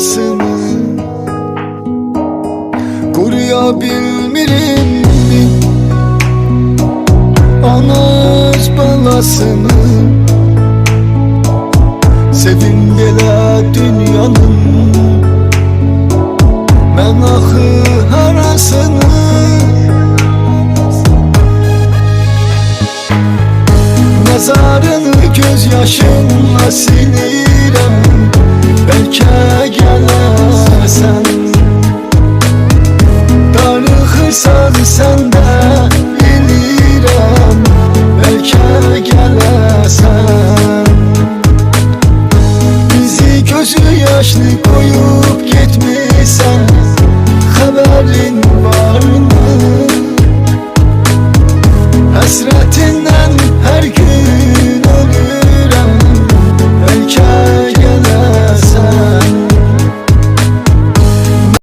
balasını Koruyabilmirim mi Anaz balasını Sevin bela dünyanın Ben ahı harasını Nazarını gözyaşınla silirəm Sən də bilirəm Bəlkə gələrsən Bizi gözü yaşlı qoyub getmirsən Xəbərin varmı? Həsrəti